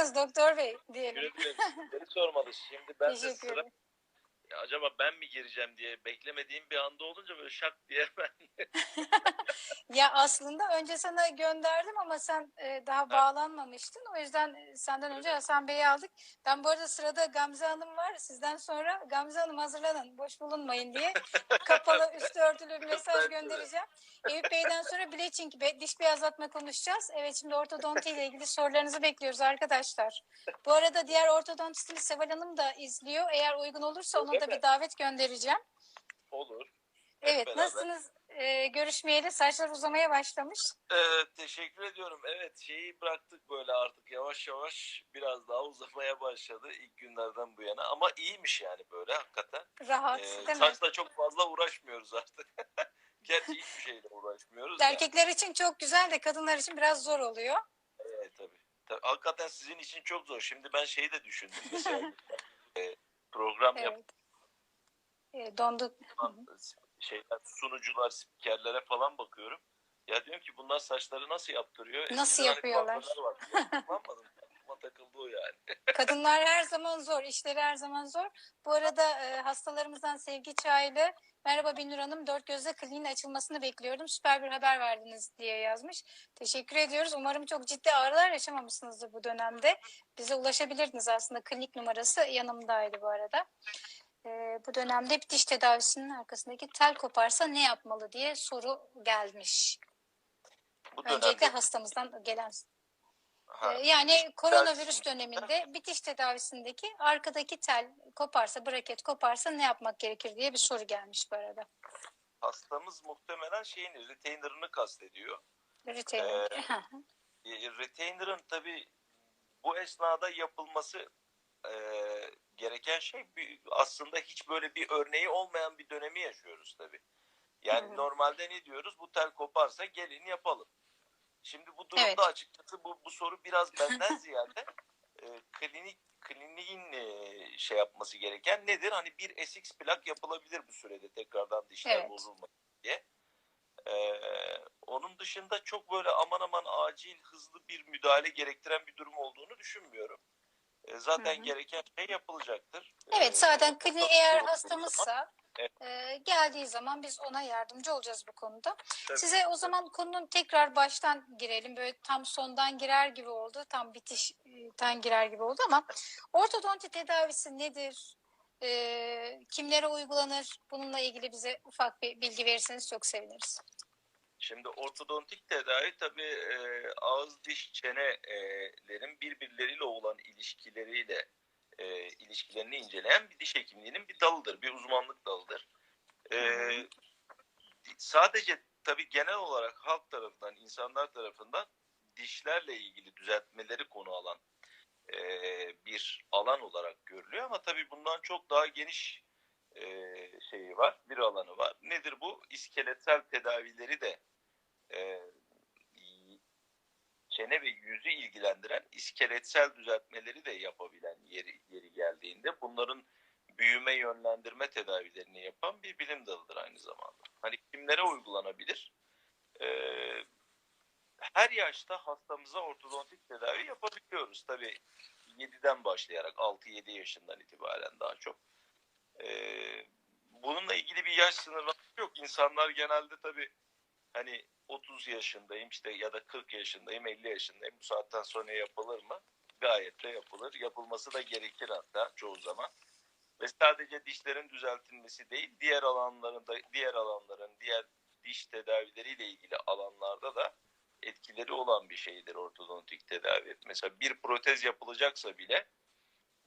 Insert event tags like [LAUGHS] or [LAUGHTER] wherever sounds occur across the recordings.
Nasılsınız doktor bey diyelim. Güle. Beni sormadı. Şimdi ben de sıra. Ya acaba ben mi gireceğim diye beklemediğim bir anda olunca böyle şak diye [LAUGHS] ben [LAUGHS] Ya aslında önce sana gönderdim ama sen e, daha bağlanmamıştın. O yüzden e, senden önce Hasan Bey'i aldık. Ben bu arada sırada Gamze Hanım var. Sizden sonra Gamze Hanım hazırlanın. Boş bulunmayın diye [LAUGHS] kapalı üstü örtülü bir mesaj göndereceğim. Eyüp Bey'den sonra bleaching, be- diş beyazlatma konuşacağız. Evet şimdi ortodonti ile ilgili sorularınızı bekliyoruz arkadaşlar. Bu arada diğer ortodontistimiz Seval Hanım da izliyor. Eğer uygun olursa ona da bir davet göndereceğim. olur. Hep Evet beraber. nasılsınız? Ee, görüşmeyeli saçlar uzamaya başlamış. Ee, teşekkür ediyorum. Evet şeyi bıraktık böyle artık yavaş yavaş biraz daha uzamaya başladı ilk günlerden bu yana. Ama iyiymiş yani böyle hakikaten. Rahat Ee, değil mi? saçla çok fazla uğraşmıyoruz artık. [LAUGHS] Gerçi hiçbir şeyle uğraşmıyoruz. Erkekler için çok güzel de kadınlar için biraz zor oluyor. Evet tabii. tabii. Hakikaten sizin için çok zor. Şimdi ben şeyi de düşündüm mesela. [LAUGHS] e, program Evet. Ee, donduk. yapan şeyler, sunucular, spikerlere falan bakıyorum. Ya diyorum ki bunlar saçları nasıl yaptırıyor? Nasıl Eskiden yapıyorlar? vardı. Ben Kullanmadım. Takıldı o yani. [LAUGHS] Kadınlar her zaman zor, işleri her zaman zor. Bu arada e, hastalarımızdan Sevgi Çaylı, merhaba Binur Hanım, dört gözle kliniğin açılmasını bekliyordum. Süper bir haber verdiniz diye yazmış. Teşekkür ediyoruz. Umarım çok ciddi ağrılar yaşamamışsınızdır bu dönemde. Bize ulaşabilirdiniz aslında. Klinik numarası yanımdaydı bu arada. E, bu dönemde bir diş tedavisinin arkasındaki tel koparsa ne yapmalı diye soru gelmiş. Bu Öncelikle dönemde hastamızdan gelen ha, Ee, Yani koronavirüs döneminde bir diş tedavisindeki arkadaki tel koparsa, braket koparsa ne yapmak gerekir diye bir soru gelmiş bu arada. hastamız muhtemelen şeyin retainer'ını kastediyor. Retainer. [LAUGHS] E, retainer'ın tabii bu esnada yapılması e, gereken şey aslında hiç böyle bir örneği olmayan bir dönemi yaşıyoruz tabii. Yani hı. normalde ne diyoruz? Bu tel koparsa gelin yapalım. Şimdi bu durumda Evet. açıkçası bu, bu soru biraz [LAUGHS] benden ziyade e, klinik kliniğin e, şey yapması gereken nedir? Hani bir SX plak yapılabilir bu sürede tekrardan dişler Evet. bozulmasın diye. Ee, onun dışında çok böyle aman aman acil hızlı bir müdahale gerektiren bir durum olduğunu düşünmüyorum. Ee, zaten Hı hı. gereken şey yapılacaktır. Evet Ee, zaten kliniğe eğer hastamızsa Evet. e, geldiği zaman biz ona yardımcı olacağız bu konuda. Tabii. Size o zaman konunun tekrar baştan girelim. Böyle tam sondan girer gibi oldu. Tam bitişten girer gibi oldu ama ortodonti tedavisi nedir? E, kimlere uygulanır? Bununla ilgili bize ufak bir bilgi verirseniz çok seviniriz. Şimdi ortodontik tedavi tabii e, ağız diş çenelerin birbirleriyle olan ilişkileriyle e, ilişkilerini inceleyen bir diş hekimliğinin bir dalıdır, bir uzmanlık dalıdır. E, sadece tabii genel olarak halk tarafından, insanlar tarafından dişlerle ilgili düzeltmeleri konu alan e, bir alan olarak görülüyor ama tabii bundan çok daha geniş e, şeyi var, bir alanı var. Nedir bu? İskeletsel tedavileri de e, çene ve yüzü ilgilendiren iskeletsel düzeltmeleri de yapabilen yeri, yeri geldiğinde bunların büyüme yönlendirme tedavilerini yapan bir bilim dalıdır aynı zamanda. Hani kimlere uygulanabilir? Ee, her yaşta hastamıza ortodontik tedavi yapabiliyoruz. Tabii 7'den başlayarak 6-7 yaşından itibaren daha çok. Ee, bununla ilgili bir yaş sınırlaması yok. İnsanlar genelde tabii hani 30 yaşındayım işte ya da 40 yaşındayım 50 yaşındayım bu saatten sonra yapılır mı? Gayet de yapılır. Yapılması da gerekir hatta çoğu zaman. Ve sadece dişlerin düzeltilmesi değil diğer alanlarında diğer alanların diğer diş tedavileriyle ilgili alanlarda da etkileri olan bir şeydir ortodontik tedavi. Mesela bir protez yapılacaksa bile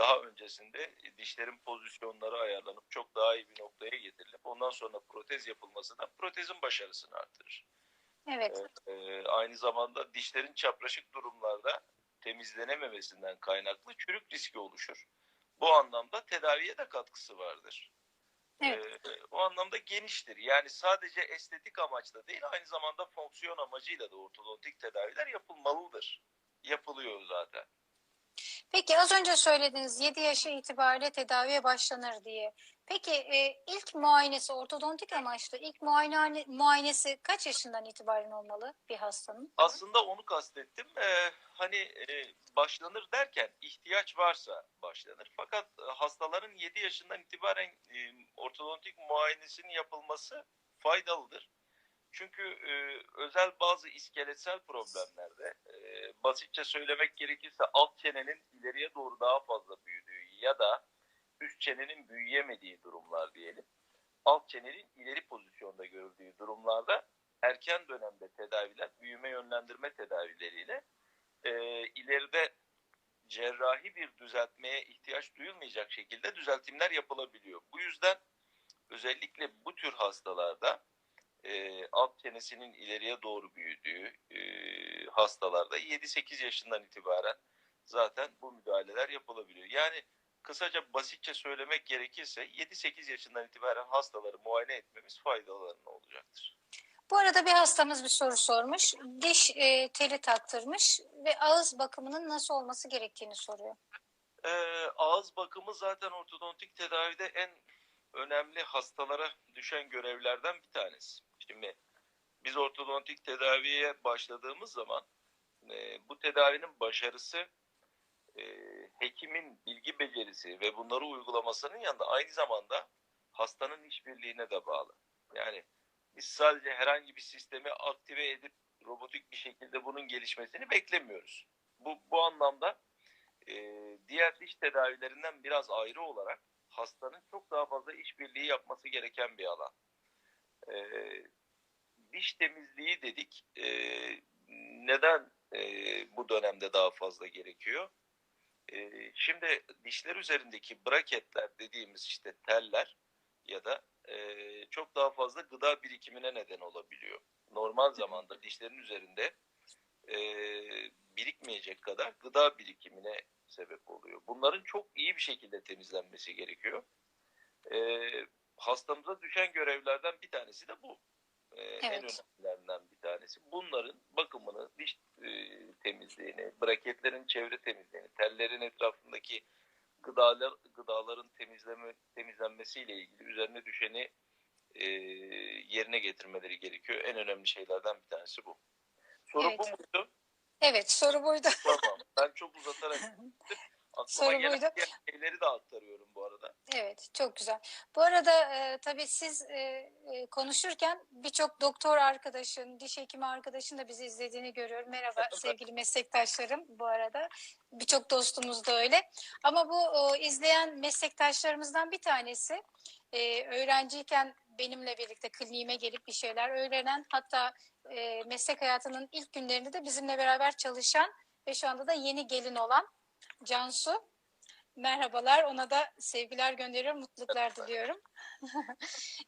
daha öncesinde dişlerin pozisyonları ayarlanıp çok daha iyi bir noktaya getirilip ondan sonra protez yapılması da protezin başarısını artırır. Evet. Ee, aynı zamanda dişlerin çapraşık durumlarda temizlenememesinden kaynaklı çürük riski oluşur. Bu anlamda tedaviye de katkısı vardır. Evet. Ee, o anlamda geniştir. Yani sadece estetik amaçla değil aynı zamanda fonksiyon amacıyla da ortodontik tedaviler yapılmalıdır. Yapılıyor zaten. Peki az önce söylediniz 7 yaşı itibariyle tedaviye başlanır diye. Peki e, ilk muayenesi ortodontik amaçlı ilk muayene, muayenesi kaç yaşından itibaren olmalı bir hastanın? Aslında onu kastettim. Ee, hani e, başlanır derken ihtiyaç varsa başlanır. Fakat e, hastaların 7 yaşından itibaren e, ortodontik muayenesinin yapılması faydalıdır. Çünkü e, özel bazı iskeletsel problemlerde e, basitçe söylemek gerekirse alt çenenin ileriye doğru daha fazla büyüdüğü ya da üst çenenin büyüyemediği durumlar diyelim. Alt çenenin ileri pozisyonda görüldüğü durumlarda erken dönemde tedaviler, büyüme yönlendirme tedavileriyle e, ileride cerrahi bir düzeltmeye ihtiyaç duyulmayacak şekilde düzeltimler yapılabiliyor. Bu yüzden özellikle bu tür hastalarda e, alt çenesinin ileriye doğru büyüdüğü e, hastalarda 7-8 yaşından itibaren zaten bu müdahaleler yapılabiliyor. Yani kısaca basitçe söylemek gerekirse 7-8 yaşından itibaren hastaları muayene etmemiz faydalarına olacaktır. Bu arada bir hastamız bir soru sormuş. Diş e, teli taktırmış ve ağız bakımının nasıl olması gerektiğini soruyor. Ee, ağız bakımı zaten ortodontik tedavide en önemli hastalara düşen görevlerden bir tanesi. Şimdi biz ortodontik tedaviye başladığımız zaman e, bu tedavinin başarısı e, hekimin bilgi becerisi ve bunları uygulamasının yanında aynı zamanda hastanın işbirliğine de bağlı. Yani biz sadece herhangi bir sistemi aktive edip robotik bir şekilde bunun gelişmesini beklemiyoruz. Bu, bu anlamda e, diğer diş tedavilerinden biraz ayrı olarak hastanın çok daha fazla işbirliği yapması gereken bir alan. E, diş temizliği dedik. E, neden e, bu dönemde daha fazla gerekiyor? E, şimdi dişler üzerindeki braketler dediğimiz işte teller ya da e, çok daha fazla gıda birikimine neden olabiliyor. Normal zamanda dişlerin üzerinde e, birikmeyecek kadar gıda birikimine sebep oluyor. Bunların çok iyi bir şekilde temizlenmesi gerekiyor. E, hastamıza düşen görevlerden bir tanesi de bu. E, En Evet. önemlilerinden bir tanesi. Bunların bakımını, diş e, temizliğini, braketlerin çevre temizliğini, tellerin etrafındaki gıdalar, gıdaların temizleme, temizlenmesiyle ilgili üzerine düşeni e, yerine getirmeleri gerekiyor. En önemli şeylerden bir tanesi bu. Soru Evet. bu muydu? Evet soru buydu. Tamam. Ben çok uzatarak [LAUGHS] aklıma Soru gelen buydu. şeyleri de aktarıyorum bu arada. Evet, çok güzel. Bu arada e, tabii siz e, e, konuşurken birçok doktor arkadaşın, diş hekimi arkadaşın da bizi izlediğini görüyorum. Merhaba sevgili meslektaşlarım bu arada. Birçok dostumuz da öyle. Ama bu o, izleyen meslektaşlarımızdan bir tanesi e, öğrenciyken benimle birlikte kliniğime gelip bir şeyler öğrenen hatta e, meslek hayatının ilk günlerinde de bizimle beraber çalışan ve şu anda da yeni gelin olan Cansu. Merhabalar, ona da sevgiler gönderiyorum, mutluluklar diliyorum. [LAUGHS]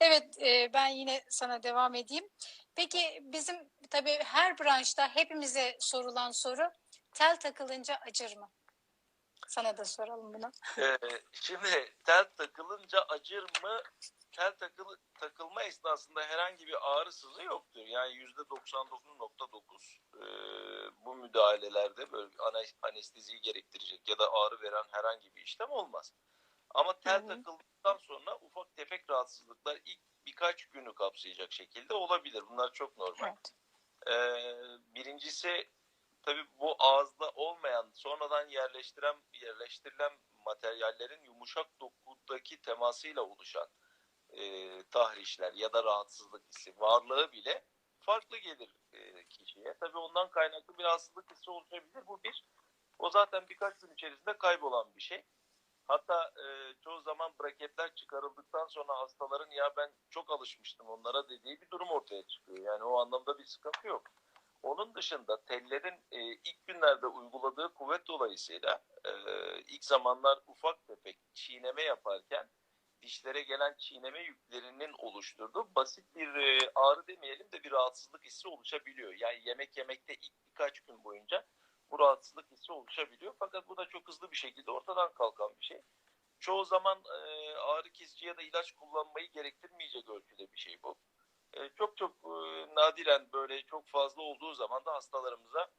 evet, e, ben yine sana devam edeyim. Peki bizim tabii her branşta hepimize sorulan soru, tel takılınca acır mı? Sana da soralım bunu. Ee, şimdi tel takılınca acır mı? Tel takıl, takılma esnasında herhangi bir ağrı sızı yoktur. Yani yüzde 99.9 ee, bu müdahalelerde böyle bir anesteziyi gerektirecek ya da ağrı veren herhangi bir işlem olmaz. Ama tel takıldıktan sonra ufak tefek rahatsızlıklar ilk birkaç günü kapsayacak şekilde olabilir. Bunlar çok normal. Evet. Ee, birincisi tabii bu ağızda olmayan sonradan yerleştiren yerleştirilen materyallerin yumuşak dokudaki temasıyla oluşan e, tahrişler ya da rahatsızlık hissi varlığı bile farklı gelir e, kişiye. Tabii ondan kaynaklı bir rahatsızlık hissi oluşabilir. Bu bir. O zaten birkaç gün içerisinde kaybolan bir şey. Hatta e, çoğu zaman braketler çıkarıldıktan sonra hastaların ya ben çok alışmıştım onlara dediği bir durum ortaya çıkıyor. Yani o anlamda bir sıkıntı yok. Onun dışında tellerin e, ilk günlerde uyguladığı kuvvet dolayısıyla e, ilk zamanlar ufak tefek çiğneme yaparken dişlere gelen çiğneme yüklerinin oluşturduğu basit bir e, ağrı demeyelim de bir rahatsızlık hissi oluşabiliyor. Yani yemek yemekte ilk birkaç gün boyunca bu rahatsızlık hissi oluşabiliyor. Fakat bu da çok hızlı bir şekilde ortadan kalkan bir şey. Çoğu zaman e, ağrı kesici ya da ilaç kullanmayı gerektirmeyecek ölçüde bir şey bu. E, çok çok e, nadiren böyle çok fazla olduğu zaman da hastalarımıza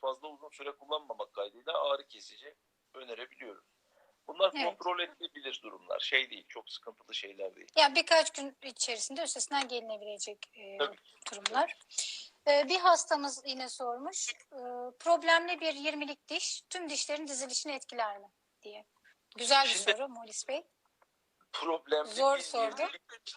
fazla uzun süre kullanmamak kaydıyla ağrı kesici önerebiliyoruz. Bunlar Evet. kontrol edilebilir durumlar. Şey değil, çok sıkıntılı şeyler değil. Yani birkaç gün içerisinde üstesinden gelinebilecek e, Tabii. durumlar. E, bir hastamız yine sormuş. E, problemli bir 20'lik diş tüm dişlerin dizilişini etkiler mi diye. Güzel bir Şimdi- soru Molis Bey. Problemli Zor bir sordu.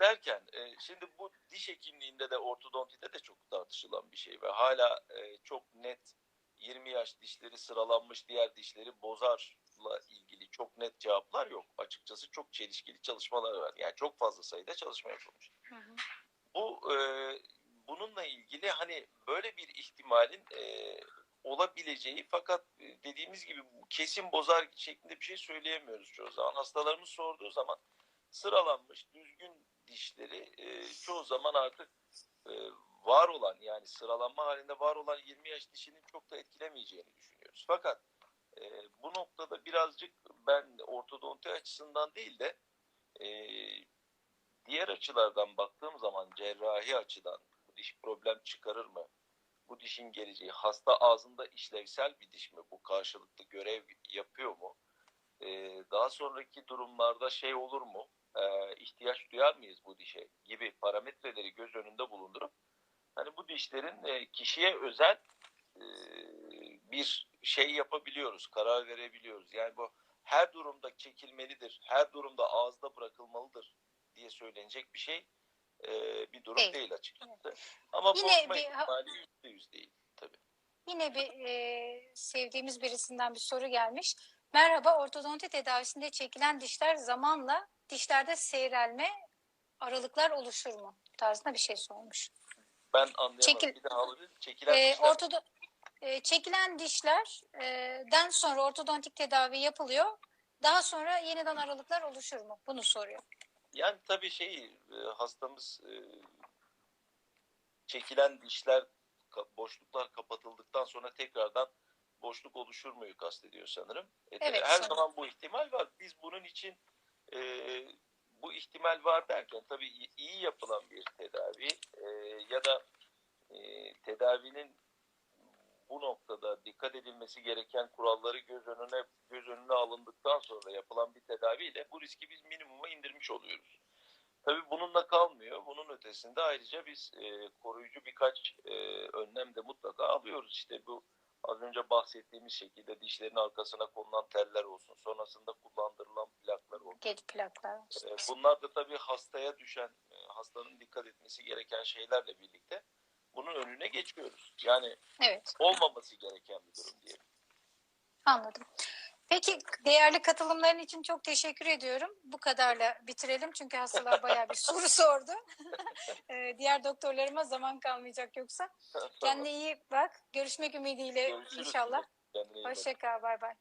derken e, şimdi bu diş hekimliğinde de ortodontide de çok tartışılan bir şey ve hala e, çok net 20 yaş dişleri sıralanmış diğer dişleri bozarla ilgili çok net cevaplar yok. Açıkçası çok çelişkili çalışmalar var. Yani çok fazla sayıda çalışma yapılmış. Hı hı. Bu e, bununla ilgili hani böyle bir ihtimalin e, olabileceği fakat e, dediğimiz gibi kesin bozar şeklinde bir şey söyleyemiyoruz çoğu zaman. Hastalarımız sorduğu zaman sıralanmış düzgün dişleri e, çoğu zaman artık e, var olan yani sıralanma halinde var olan 20 yaş dişinin çok da etkilemeyeceğini düşünüyoruz. Fakat e, bu noktada birazcık ben ortodonti açısından değil de e, diğer açılardan baktığım zaman cerrahi açıdan bu diş problem çıkarır mı? Bu dişin geleceği hasta ağzında işlevsel bir diş mi? Bu karşılıklı görev yapıyor mu? Ee, daha sonraki durumlarda şey olur mu? Ee, ihtiyaç duyar mıyız bu dişe? Gibi parametreleri göz önünde bulundurup hani bu dişlerin e, kişiye özel e, bir şey yapabiliyoruz, karar verebiliyoruz. Yani bu her durumda çekilmelidir, her durumda ağızda bırakılmalıdır diye söylenecek bir şey e, bir durum Değil. değil, açıkçası. Ama Yine bir- ihtimali yüzde yüz değil tabii. Yine bir e, sevdiğimiz birisinden bir soru gelmiş. Merhaba, ortodonti tedavisinde çekilen dişler zamanla dişlerde seyrelme, aralıklar oluşur mu? Tarzında bir şey sormuş. Ben anlayamadım. Çekil- Bir daha alabilir? Çekilen E, dişler- ortodo e, çekilen dişlerden sonra ortodontik tedavi yapılıyor. Daha sonra yeniden aralıklar oluşur mu? Bunu soruyor. Yani tabii şey e, hastamız e, çekilen dişler boşluklar kapatıldıktan sonra tekrardan boşluk oluşur muyu kastediyor sanırım. E, Evet, her sanırım. zaman bu ihtimal var. Biz bunun için e, bu ihtimal var derken tabii iyi- iyi yapılan bir tedavi e, ya da e, tedavinin bu noktada dikkat edilmesi gereken kuralları göz önüne göz önüne alındıktan sonra yapılan bir tedaviyle bu riski biz minimuma indirmiş oluyoruz. Tabii bununla kalmıyor. Bunun ötesinde ayrıca biz e, koruyucu birkaç e, önlem de mutlaka alıyoruz. İşte bu az önce bahsettiğimiz şekilde dişlerin arkasına konulan teller olsun. Sonrasında kullandırılan plaklar olsun. Geç plaklar. E, bunlar da tabii hastaya düşen, e, hastanın dikkat etmesi gereken şeylerle birlikte bunun önüne geçiyoruz. Yani Evet. olmaması gereken bir durum diyelim. Anladım. Peki değerli katılımların için çok teşekkür ediyorum. Bu kadarla bitirelim çünkü hastalar bayağı bir soru [LAUGHS] sordu. [LAUGHS] Ee, Diğer doktorlarıma zaman kalmayacak yoksa. Kendine iyi bak. Görüşmek ümidiyle Görüşürüz. inşallah. Kendine iyi bak. Hoşça kal. Bay bay.